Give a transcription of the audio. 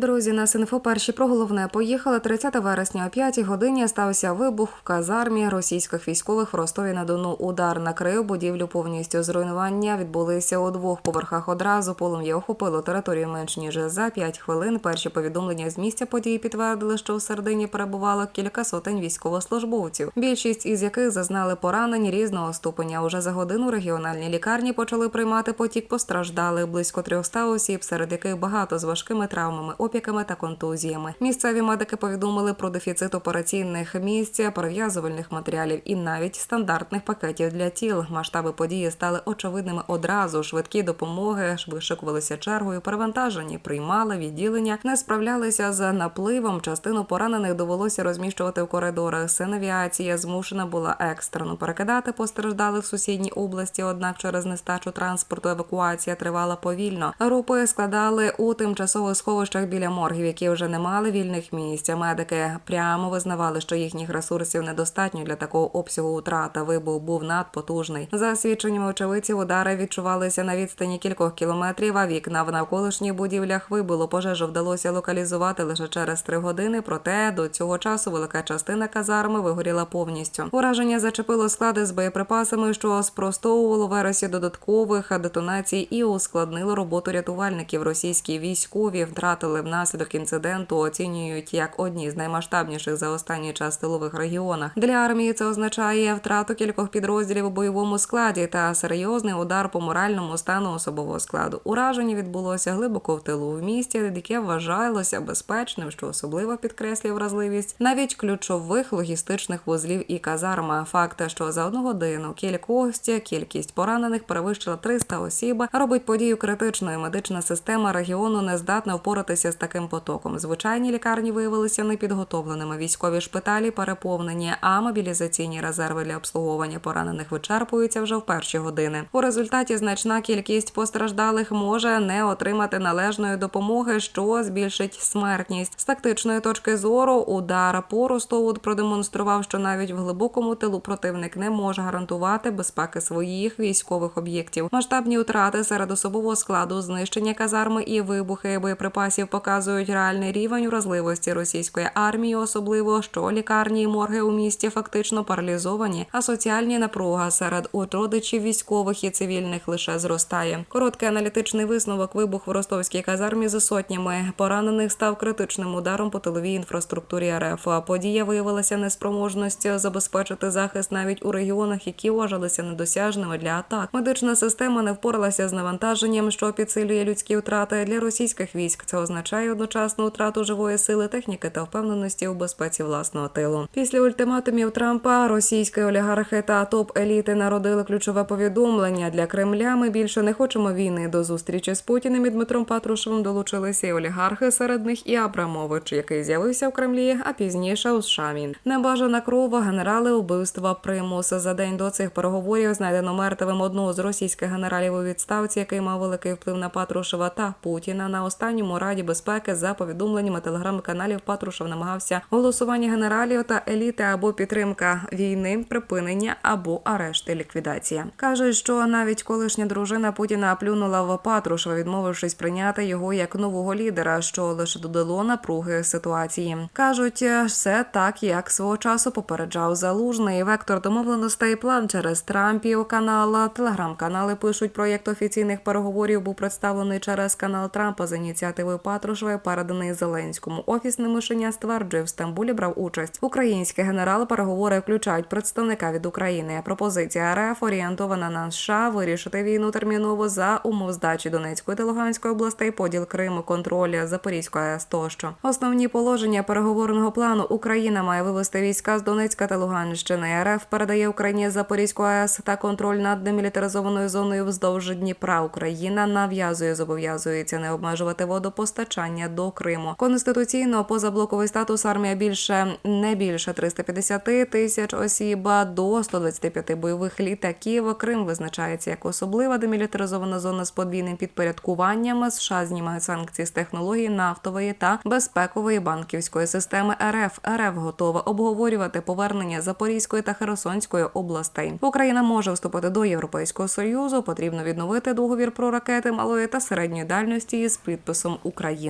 Друзі, на Синфо перші про головне поїхали 30 вересня о 5 годині. Стався вибух в казармі російських військових в Ростові на Дону. Удар накрив будівлю повністю. Зруйнування відбулися у двох поверхах одразу. Полум'я охопило територію менш ніж за 5 хвилин. Перші повідомлення з місця події підтвердили, що в середині перебувало кілька сотень військовослужбовців. Більшість із яких зазнали поранень різного ступеня. Уже за годину регіональні лікарні почали приймати потік постраждалих близько 300 осіб, серед яких багато з важкими травмами, опіками та контузіями. Місцеві медики повідомили про дефіцит операційних місць, перев'язувальних матеріалів і навіть стандартних пакетів для тіл. Масштаби події стали очевидними одразу. Швидкі допомоги вишикувалися чергою, перевантажені, приймали відділення, не справлялися з напливом. Частину поранених довелося розміщувати в коридорах. Синавіація змушена була екстрено перекидати постраждалих в сусідній області. Однак через нестачу транспорту евакуація тривала повільно. Групи складали у тимчасових сховищах біля моргів, які вже не мали вільних місць. Медики прямо визнавали, що їхніх ресурсів недостатньо для такого обсягу утрата. Вибух був надпотужний. За свідченнями очевидців, удари відчувалися на відстані кількох кілометрів. А вікна в навколишніх будівлях вибило. Пожежу вдалося локалізувати лише через три години. Проте до цього часу велика частина казарми вигоріла повністю. Ураження зачепило склади з боєприпасами, що спростовувало вересі додаткових детонацій і ускладнило роботу рятувальників. Російські військові втратили внаслідок інциденту. Оцінюють як одні з наймасштабніших за останній час тилових регіонах. Для армії це означає втрату кількох підрозділів у бойовому складі та серйозний удар по моральному стану особового складу. Ураження відбулося глибоко в тилу в місті, яке вважалося безпечним, що особливо підкреслює вразливість навіть ключових логістичних вузлів і казарма. Факт, що за одну годину кількості кількість поранених перевищила 300 осіб, робить подію критичною. Медична система регіону не здатна впоратися з таким потоком. Звичайні лікарні виявилися непідготовленими. Військові шпиталі переповнені, а мобілізаційні резерви для обслуговування поранених вичерпуються вже в перші години. У результаті значна кількість постраждалих може не отримати належної допомоги, що збільшить смертність. З тактичної точки зору удар по Ростову продемонстрував, що навіть в глибокому тилу противник не може гарантувати безпеки своїх військових об'єктів. Масштабні втрати серед особового складу, знищення казарми і вибухи боєприпасів показують реальний рівень вразливості російської армії, особливо що лікарні і морги у місті фактично паралізовані, а соціальні напруга серед родичів військових і цивільних лише зростає. Короткий аналітичний висновок вибух в ростовській казармі за сотнями поранених став критичним ударом по тиловій інфраструктурі РФ. А подія виявилася неспроможністю забезпечити захист навіть у регіонах, які вважалися недосяжними для атак. Медична система не впоралася з навантаженням, що підсилює людські втрати для російських військ. Це означає одночасну втрату живої сили, техніки та впевненості у безпеці власного тилу. Після ультиматумів Трампа російські олігархи та топ еліти народили ключове повідомлення для Кремля. Ми більше не хочемо війни. До зустрічі з Путіним і Дмитром Патрушевим долучилися і олігархи, серед них і Абрамович, який з'явився в Кремлі, а пізніше у США. Небажана кров, генерали убивства примус. За день до цих переговорів знайдено мертвим одного з російських генералів у відставці, який мав великий вплив на Патрушева та Путіна. На останньому раді безпеки за повідомленнями телеграм-каналів Патрушев намагався голосування генералів та еліти або підтримка війни, припинення або арешт і ліквідація. Кажуть, що навіть колишня дружина Путіна плюнула в Патрушева, відмовившись прийняти його як нового лідера, що лише додало напруги ситуації. кажуть, все так, як свого часу попереджав залужний вектор домовленостей. План через Трампів канал. Телеграм-канали пишуть проєкт офіційних переговорів був представлений через канал Трампа з ініціативою Патрушевої, переданий Зеленському. Офісне мишення стверджує, в Стамбулі брав участь. Українські генерали переговори включають представника від України. Пропозиція РФ орієнтована на США вирішити війну терміново за умов здачі Донецької та Луганської областей, поділ Криму, контроль Запорізької АЕС тощо. Основні положення переговорного плану Україна має вивести війська з Донецька та Луганщини. РФ передає Україні Запорізьку АЕС та контроль над демілітаризованою зоною вздовж Дніпра. Україна нав'язує, зобов'язується не обмежувати водопостачання до Криму. Конституційно позаблоковий статус армія більше не більше 350 тисяч осіб до 125 бойових літаків. Крим визначається як особлива демілітаризована зона з подвійним підпорядкуванням. США знімають санкції з технології нафтової та безпекової банківської системи РФ. РФ готова обговорювати повернення Запорізької та Херсонської областей. Україна може вступити до Європейського союзу. Потрібно відновити договір про ракети малої та середньої дальності з підписом України.